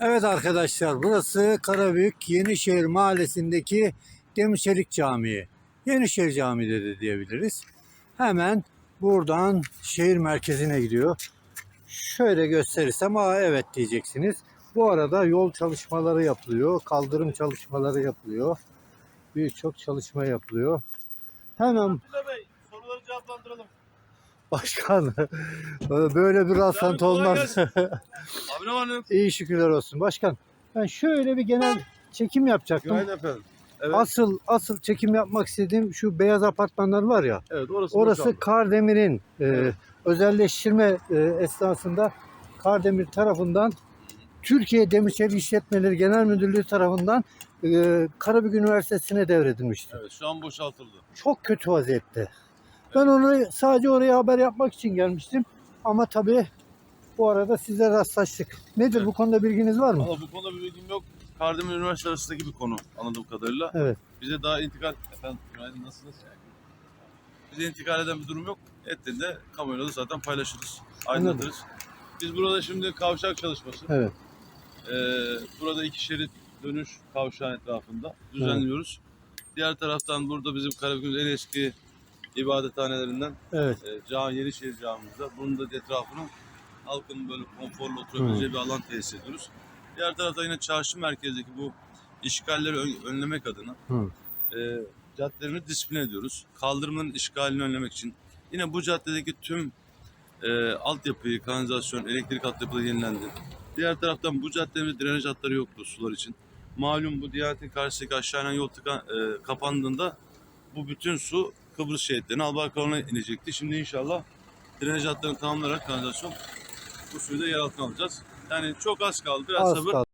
Evet arkadaşlar burası Karabük Yenişehir Mahallesi'ndeki Demirçelik Camii. Yenişehir Camii de, diyebiliriz. Hemen buradan şehir merkezine gidiyor. Şöyle gösterirsem aa evet diyeceksiniz. Bu arada yol çalışmaları yapılıyor. Kaldırım çalışmaları yapılıyor. Birçok çalışma yapılıyor. Hemen Bey soruları cevaplandıralım. başkan böyle bir rastlantı olmaz. Yok? İyi şükürler olsun. Başkan ben şöyle bir genel çekim yapacaktım. Günaydın efendim. Evet, Asıl asıl çekim yapmak istediğim şu beyaz apartmanlar var ya. evet orası Orası. Kardemir'in e, Evet. özelleştirme e, esnasında Kardemir tarafından Türkiye Demirçelik İşletmeleri Genel Müdürlüğü tarafından e, Karabük Üniversitesi'ne devredilmişti. Evet şu an boşaltıldı. Çok kötü vaziyette. Ben onu sadece oraya haber yapmak için gelmiştim. Ama tabii bu arada sizle rastlaştık. Nedir Evet. bu konuda bilginiz var mı? Ama bu konuda bir bilgim yok. Kardemir Üniversitesi arasındaki bir konu anladığım kadarıyla. Evet. Bize daha intikal... Efendim günaydın nasılsınız? Bize intikal eden bir durum yok. Ettiğinde kamuoyuyla da zaten paylaşırız. Aydınlatırız. Biz burada şimdi kavşak çalışması. Evet. Ee, burada iki şerit dönüş kavşağın etrafında düzenliyoruz. Diğer taraftan burada bizim Karabük'ün en eski ibadethanelerinden Evet. e, Cami, Yenişehir Camimizde. Bunun da etrafını halkın böyle konforlu oturabileceği bir alan tesis ediyoruz. Diğer tarafta yine çarşı merkezdeki bu işgalleri ön- önlemek adına Hı. e, caddelerimizi disipline ediyoruz. Kaldırımın işgalini önlemek için. Yine bu caddedeki tüm e, altyapıyı, kanalizasyon, elektrik altyapıları yenilendi. Diğer taraftan bu caddemizde drenaj hatları yoktu sular için. Malum bu Diyanet'in karşısındaki aşağı inen yol tıkan, e, kapandığında bu bütün su Kıbrıs şehitlerine Albaykal'a inecekti. Şimdi inşallah drenaj hatlarını tamamlayarak kanalizasyon bu suyu da yer altına alacağız. Yani çok az kaldı. Biraz Az sabır. kaldı.